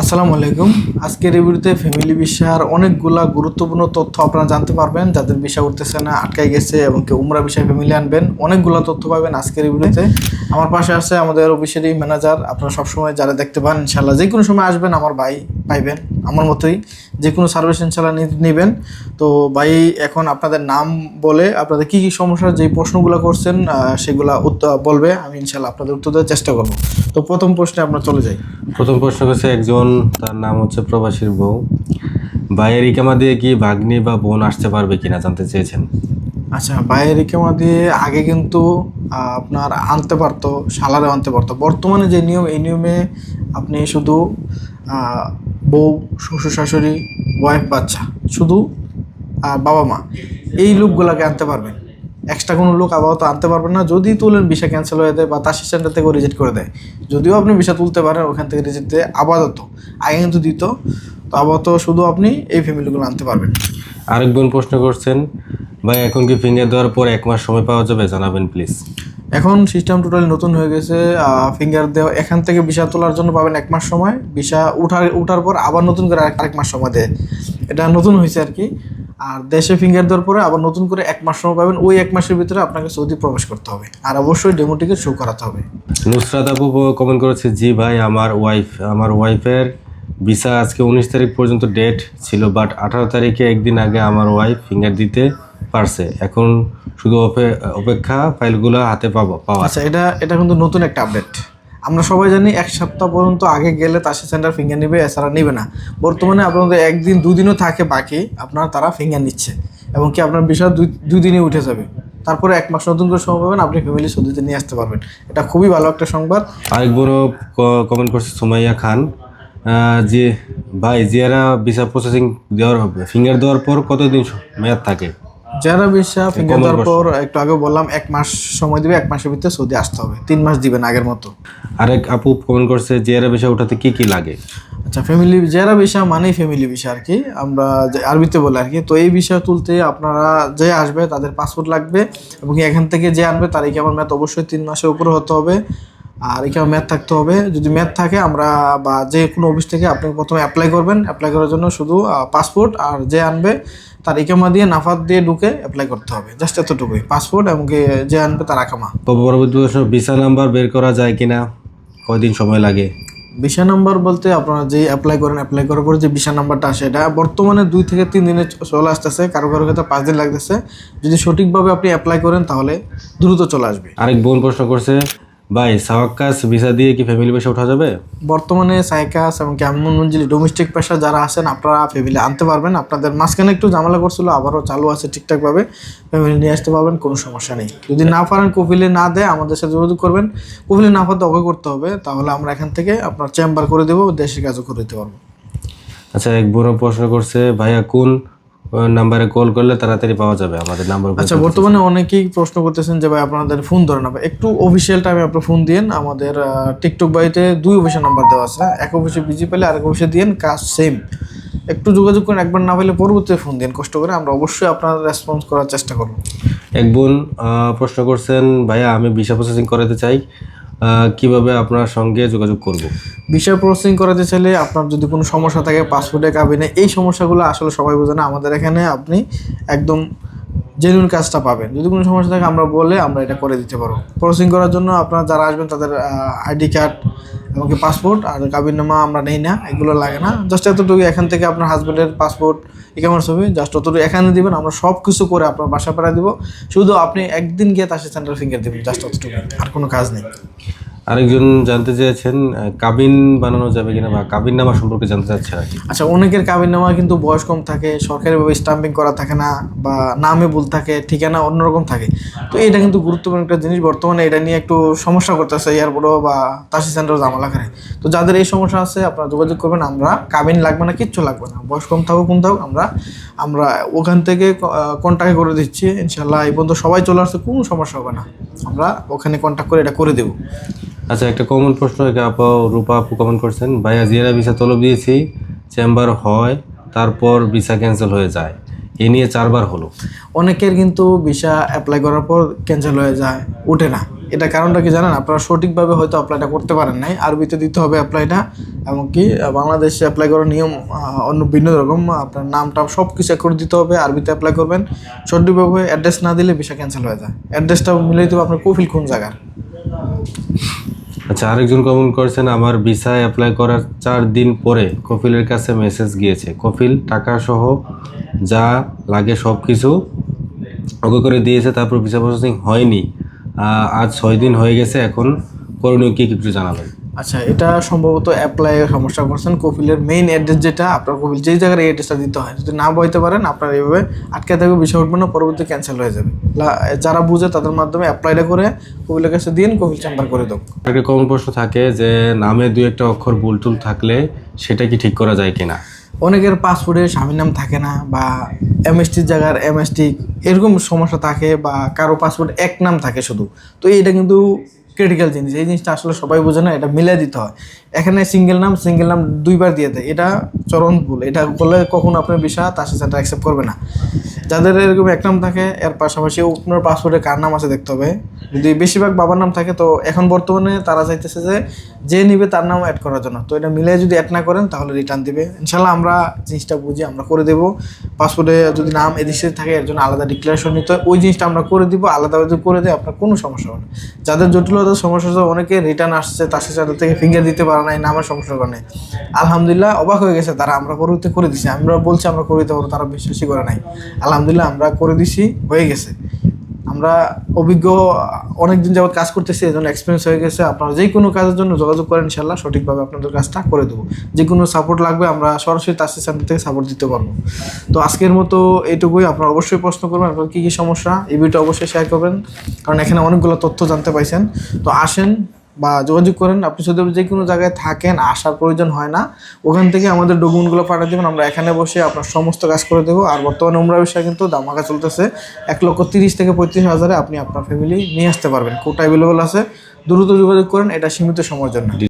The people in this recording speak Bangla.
আসসালামু আলাইকুম। আজকের ভিডিওতে ফ্যামিলি বিষয়ের অনেকগুলা গুরুত্বপূর্ণ তথ্য আপনারা জানতে পারবেন। যাদের বিষয় উঠতেছে না আটকাই গেছে এবং কেউ উমরা বিষয় ফ্যামিলি আনবেন, অনেকগুলা তথ্য পাবেন আজকের ভিডিওতে। আমার পাশে আছে আমাদের অফিসেরই ম্যানেজার আপনারা সবসময় যারা দেখতে পান ইনশাল্লাহ যে কোনো সময় আসবেন, আমার ভাই পাইবেন। আমার মতোই যে কোনো সার্ভিস ইনশাল্লাহ নেবেন। তো ভাই এখন আপনাদের নাম বলে আপনাদের কী কী সমস্যার যে প্রশ্নগুলো করছেন সেগুলা উত্তর বলবে আমি ইনশাল্লাহ আপনাদের উত্তর দেওয়ার চেষ্টা করব। তো প্রথম প্রশ্নে আমরা চলে যাই। প্রথম প্রশ্ন করছে একজন তার নাম হচ্ছে প্রবাসীর বউ। ভাইয়ের ইকামা দিয়ে কি ভাগ্নি বা বোন আসতে পারবে কিনা জানতে চেয়েছেন? আচ্ছা বাইরের কেমা দিয়ে আগে কিন্তু আপনার আনতে পারতো সালারে আনতে পারতো। বর্তমানে যে নিয়ম এই নিয়মে আপনি শুধু বউ, শ্বশুর শাশুড়ি ওয়াইফ বাচ্চা, শুধু বাবা মা, এই লোকগুলাকে আনতে পারবেন। এক্সট্রা কোনো লোক আপাতত আনতে পারবেন না। যদি তোলেন ভিসা ক্যান্সেল হয়ে দেয় বা তার সেন্টার থেকে রিজেক্ট করে দেয়। যদিও আপনি ভিসা তুলতে পারেন, ওখান থেকে রিজেক্ট দেয় আপাতত, আগে কিন্তু দিত। তো আপাতত শুধু আপনি এই ফ্যামিলিগুলো আনতে পারবেন। আরেক বোন প্রশ্ন করছেন, ভাই, এখন কি ফিঙ্গার দেওয়ার পর এক মাস সময় পাওয়া যাবে? জানাবেন প্লিজ এখন সিস্টেম টোটালি নতুন হয়ে গেছে ফিঙ্গার দেওয়া, এখান থেকে ভিসা তোলার জন্য পাবেন এক মাস সময়। ভিসা উঠার উঠার পর আবার নতুন করে আরেক মাস সময় দেয়। এটা নতুন হয়েছে আর কি। আর দেশে ফিঙ্গার দেওয়ার পরে আবার নতুন করে এক মাস সময় পাবেন। ওই এক মাসের ভিতরে আপনাকে সৌদি প্রবেশ করতে হবে। আর অবশ্যই ডেমো টিকিট শো করাতে হবে। নুসরাত আপু কমেন্ট করেছে, জি ভাই, আমার ওয়াইফ আমার ওয়াইফের ভিসা আজকে উনিশ তারিখ পর্যন্ত ডেট ছিল বাট আঠারো তারিখে একদিন আগে আমার ওয়াইফ ফিঙ্গার দিতে পারছে। এখন শুধু অপে- অপেক্ষা ফাইলগুলো হাতে পাবো পাওয়া আচ্ছা এটা এটা কিন্তু নতুন একটা আপডেট। আমরা সবাই জানি এক সপ্তাহ পর্যন্ত আগে গেলে তাসি সেন্টার ফিঙ্গার নেবে এছাড়া নেবে না। বর্তমানে আপনাদের একদিন দুদিনও থাকে বাকি আপনার তারা ফিঙ্গার নিচ্ছে। এবং কি আপনার বিষয় দুই দিনে উঠে যাবে। তারপরে এক মাস নতুন করে সময় পাবেন আপনি ফ্যামিলি সৌদিতে নিয়ে আসতে পারবেন। এটা খুবই ভালো একটা সংবাদ। আরেক বড় কমেন্ট করছে সুমাইয়া খান যে ভাই জিয়ারা ভিসা প্রসেসিং দেওয়ার হবে ফিঙ্গার দেওয়ার পর কতদিন মেয়াদ থাকে? যারা ভিসা ফিঙ্গার দেওয়ার পর একটু আগে বললাম এক মাস সময় দিবে এক মাসের ভিতরে সৌদি আসতে হবে। তিন মাস দিবেন আগের মতো। আরেক আপু কমেন্ট করছে জিয়ারা ভিসা উঠাতে কি কি লাগে? আচ্ছা ফ্যামিলি যারা ভিসা মানেই ফ্যামিলি ভিসা আর কি। আমরা আরবিতে বলে আর কি। তো এই বিষয় তুলতে আপনারা যে আসবে তাদের পাসপোর্ট লাগবে এবং এখান থেকে যে আনবে তার এই কেমন ম্যাথ অবশ্যই তিন মাসের উপরে হতে হবে। আর কেমন ম্যাথ থাকতে হবে। যদি ম্যাথ থাকে আমরা বা যে কোনো অফিস থেকে আপনি প্রথমে অ্যাপ্লাই করবেন। অ্যাপ্লাই করার জন্য শুধু পাসপোর্ট আর যে আনবে তার ইকামা দিয়ে নাফাত দিয়ে ঢুকে অ্যাপ্লাই করতে হবে। জাস্ট এতটুকুই। পাসপোর্ট এবং যে আনবে তার আকামা। পরবর্তী প্রশ্ন ভিসা নাম্বার বের করা যায় কিনা? কয়দিন সময় লাগে? ভিসা নাম্বার বলতে আপনারা যে অ্যাপ্লাই করেন অ্যাপ্লাই করার পরে যে ভিসা নাম্বারটা আসে এটা বর্তমানে দুই থেকে তিন দিনে চলে আসতেছে। কারও কারও ক্ষেত্রে পাঁচ দিন লাগতেছে। যদি সঠিকভাবে আপনি অ্যাপ্লাই করেন তাহলে দ্রুত চলে আসবে। আরেক বোন প্রশ্ন করছে ভাই সাওয়াক্কাস ভিসা দিয়ে কি ফ্যামিলি ভিসা উঠা যাবে? বর্তমানে সাইকাস এবং কেমন মঞ্জিল ডোমেস্টিক পেশা যারা আছেন আপনারা ফ্যামিলি আনতে পারবেন। আপনাদের মাঝখানে একটু ঝামেলা করছিল আবারও চালু আছে ঠিকঠাকভাবে। ফ্যামিলি নিয়ে আসতে পারবেন কোনো সমস্যা নেই। যদি না পারেন কপিলে না দেয় আমাদের সাথে যোগাযোগ করবেন। কপিলে না পারতে অকে করতে হবে তাহলে আমরা এখান থেকে আপনার চেম্বার করে দেবো দেশের কাজও করে দিতে পারব। আচ্ছা এক বোন প্রশ্ন করছে ভাইয়া কোন নাম্বারে কল করলে তাড়াতাড়ি পাওয়া যাবে আমাদের নাম্বার আচ্ছা বর্তমানে অনেকেই প্রশ্ন করতেছেন যে ভাই আপনাদের ফোন ধরে না। একটু অফিসিয়াল টাইমে আপনি ফোন দিন আমাদের টিকটক বাড়িতে দুই অফিসের নাম্বার দেওয়া আছে এক অফিসে বিজি পেলে আরেক অফিসে দিন কাজ সেম একটু যোগাযোগ করেন একবার না পেলে পরবর্তীতে ফোন দিন কষ্ট করে আমরা অবশ্যই আপনার রেসপন্স করার চেষ্টা করব। এক বোন প্রশ্ন করছেন ভাইয়া আমি ভিসা প্রসেসিং করাতে চাই। কীভাবে আপনার সঙ্গে যোগাযোগ করব? বিষয় প্রসেসিং করাতে চাইলে আপনার যদি কোনো সমস্যা থাকে পাসপোর্টে কাবিনে এই সমস্যাগুলো আসলে সবাই বোঝে না। আমাদের এখানে আপনি একদম জেনুইন কাজটা পাবেন। যদি কোনো সমস্যা থাকে আমরা বলে আমরা এটা করে দিতে পারব। প্রসেসিং করার জন্য আপনারা যারা আসবেন তাদের আইডি কার্ড এমনকি পাসপোর্ট আর কাবিননামা আমরা নেই না, এগুলো লাগে না। জাস্ট এতটুকু এখান থেকে আপনার হাজব্যান্ডের পাসপোর্ট একামার হবে জাস্ট অতটুকু এখানে দিবেন, আমরা সব কিছু করে আপনার বাসা পাড়া দিব। শুধু আপনি একদিন গিয়ে তার সেন্টার ফিঙ্গার দেবেন জাস্ট অতটুকু, আর কোনো কাজ নেই। আরেকজন জানতে চেয়েছেন কাবিন বানানো যাবে কিনা বা কাবিন নামা সম্পর্কে জানতে চাচ্ছে আর আচ্ছা অনেকের কাবিন নামা কিন্তু বয়স কম থাকে, সরকারিভাবে স্টাম্পিং করা থাকে না বা নামে ভুল থাকে, ঠিকানা অন্যরকম থাকে। তো এটা কিন্তু গুরুত্বপূর্ণ একটা জিনিস, বর্তমানে এটা নিয়ে একটু সমস্যা করতেছে এয়ারপোর্টও বা তাসি সেন্টার জামালা করে তো যাদের এই সমস্যা আছে, আপনারা যোগাযোগ করবেন, আমরা কাবিন লাগবে না, কিচ্ছু লাগবে না। বয়স কম থাকুক, কোন থাকুক, আমরা আমরা ওখান থেকে কন্ট্যাক্ট করে দিচ্ছি ইনশাল্লাহ এই পর্যন্ত সবাই চলে আসছে, কোনো সমস্যা হবে না। আমরা ওখানে কন্ট্যাক্ট করে এটা করে দেবো। আচ্ছা একটা কমন প্রশ্ন একে আপা রূপা আপু কমেন্ট করছেন, ভাইয়া, জিয়ারা ভিসা তলব দিয়েছি, চেম্বার হয়, তারপর ভিসা ক্যান্সেল হয়ে যায়। এ নিয়ে চারবার হলো। অনেকের কিন্তু ভিসা অ্যাপ্লাই করার পর ক্যান্সেল হয়ে যায় ওঠে না। এটা কারণটা কি জানেন? আপনারা সঠিকভাবে হয়তো অ্যাপ্লাইটা করতে পারেন নাই। আরবিতে দিতে হবে অ্যাপ্লাইটা এমনকি বাংলাদেশে অ্যাপ্লাই করার নিয়ম অন্য ভিন্ন রকম, আপনার নামটা সব কিছু করে দিতে হবে, আরবিতে অ্যাপ্লাই করবেন। সঠিকভাবে অ্যাড্রেস না দিলে ভিসা ক্যান্সেল হয়ে যায়। অ্যাড্রেসটা মিলে দিতে হবে আপনার কফিল কোন জায়গার। আচ্ছা আরেকজন কমেন্ট করেছেন, আমার ভিসা অ্যাপ্লাই করার চার দিন পরে কফিলের কাছে মেসেজ গিয়েছে। কফিল টাকা সহ যা লাগে সব কিছু ওকে করে দিয়েছে, তারপর ভিসা প্রসেসিং হয়নি। আজ ছয় দিন হয়ে গেছে, এখন করণীয় কী একটু জানাবেন? আচ্ছা এটা সম্ভবত অ্যাপ্লাই সমস্যা করছেন। কপিলের মেইন অ্যাড্রেস যেটা আপনার কপিল যেই জায়গায় এই অ্যাড্রেসটা দিতে হয় যদি না বইতে পারেন আপনার এইভাবে আটকে থাকবে বিষয় উঠবে না পরবর্তী ক্যান্সেল হয়ে যাবে। যারা বুঝে তাদের মাধ্যমে অ্যাপ্লাইটা করে কপিলের কাছে দিন কপিল চেম্বার করে দেবো। একটা কমন প্রশ্ন থাকে যে নামে দুই একটা অক্ষর ভুল টুল থাকলে সেটা কি ঠিক করা যায় কিনা? অনেকের পাসপোর্টে স্বামীর নাম থাকে না বা এমএসটির জায়গার এমএসটি এরকম সমস্যা থাকে বা কারও পাসপোর্ট এক নাম থাকে শুধু। তো এইটা কিন্তু ক্রিটিক্যাল জিনিস। এই জিনিসটা আসলে সবাই বোঝে না, এটা মিলে দিতে হয়। এখানে সিঙ্গেল নাম সিঙ্গেল নাম দুইবার দিয়ে দেয়। এটা চরম ভুল। এটা করলে কখনো আপনার বিষয় তার সাথে অ্যাকসেপ্ট করবে না। যাদের এরকম এক নাম থাকে, এর পাশাপাশি আপনার পাসপোর্টে কার নাম আছে দেখতে হবে। যদি বেশিরভাগ বাবার নাম থাকে, তো এখন বর্তমানে তারা চাইতেছে যে যে নিবে তার নাম অ্যাড করার জন্য। তো এটা মিলে যদি অ্যাড না করেন, তাহলে রিটার্ন দিবে। ইনশাল্লাহ আমরা জিনিসটা বুঝি, আমরা করে দেবো। পাসপোর্টে যদি নাম এদিকে থাকে, এর জন্য আলাদা ডিক্লারেশন নিতে হয়। ওই জিনিসটা আমরা করে দিব আলাদাভাবে করে দিই আপনার কোনো সমস্যা হবে না। যাদের জটিলতার সমস্যা হচ্ছে অনেকে রিটার্ন আসছে, তার সাথে থেকে ফিঙ্গার দিতে পারে নাই, নামের সমস্যার কারণে আলহামদুলিল্লাহ অবাক হয়ে গেছে, তারা আমরা পরবর্তী করে দিছি। আমরা বলছি আমরা করে দিতে পারব তারা বিশ্বাসই করে নাই। আলহামদুলিল্লাহ আমরা করে দিছি, হয়ে গেছে। আমরা অভিজ্ঞ, অনেকদিন যাবৎ কাজ করতেছি এই জন্য এক্সপিরিয়েন্স হয়ে গেছে। আপনারা যে কোনো কাজের জন্য যোগাযোগ করেন ইনশাল্লাহ, সঠিকভাবে আপনাদের কাজটা করে দেবো। যে কোনো সাপোর্ট লাগবে, আমরা সরাসরি তাসি সেন্টার থেকে সাপোর্ট দিতে পারব। তো আজকের মতো এইটুকুই। আপনারা অবশ্যই প্রশ্ন করবেন আপনার কী কী সমস্যা? এই ভিডিওটা অবশ্যই শেয়ার করবেন। কারণ এখানে অনেকগুলো তথ্য জানতে পাইছেন। তো আসেন বা যোগাযোগ করেন, আপনি যদি যে কোনো জায়গায় থাকেন, আসার প্রয়োজন হয় না, ওখান থেকে আমাদের ডকুমেন্টগুলো পাঠিয়ে দেবেন, আমরা এখানে বসে আপনার সমস্ত কাজ করে দেবো। আর বর্তমানে উমরা বিষয়ে কিন্তু দামাকা চলতেছে। এক লক্ষ তিরিশ থেকে পঁয়ত্রিশ হাজারে আপনি আপনার ফ্যামিলি নিয়ে আসতে পারবেন। কোটা অ্যাভেলেবল আছে, দ্রুত যোগাযোগ করেন, এটা সীমিত সময়ের জন্য।